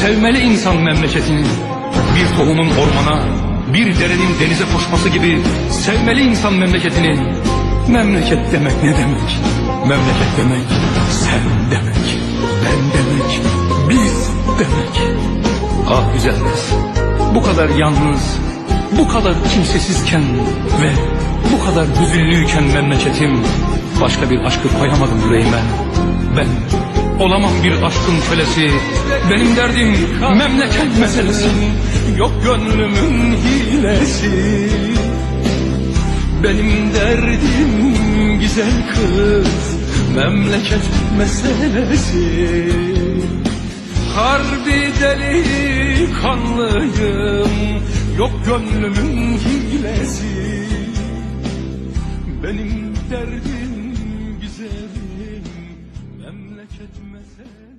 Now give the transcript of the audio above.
Sevmeli insan memleketini. Bir tohumun ormana, bir derenin denize koşması gibi sevmeli insan memleketini. Memleket demek ne demek? Memleket demek sen demek, ben demek, biz demek. Ah güzel kız, bu kadar yalnız, bu kadar kimsesizken ve bu kadar hüzünlüyken memleketim başka bir aşkı koyamadım yüreğime. Ben olamam bir aşkın kölesi. Benim derdim memleket meselesi. Yok gönlümün hilesi. Benim derdim güzel kız memleket meselesi. Harbi deli kanlıyım Yok gönlümün hilesi Benim derdim memleket mesele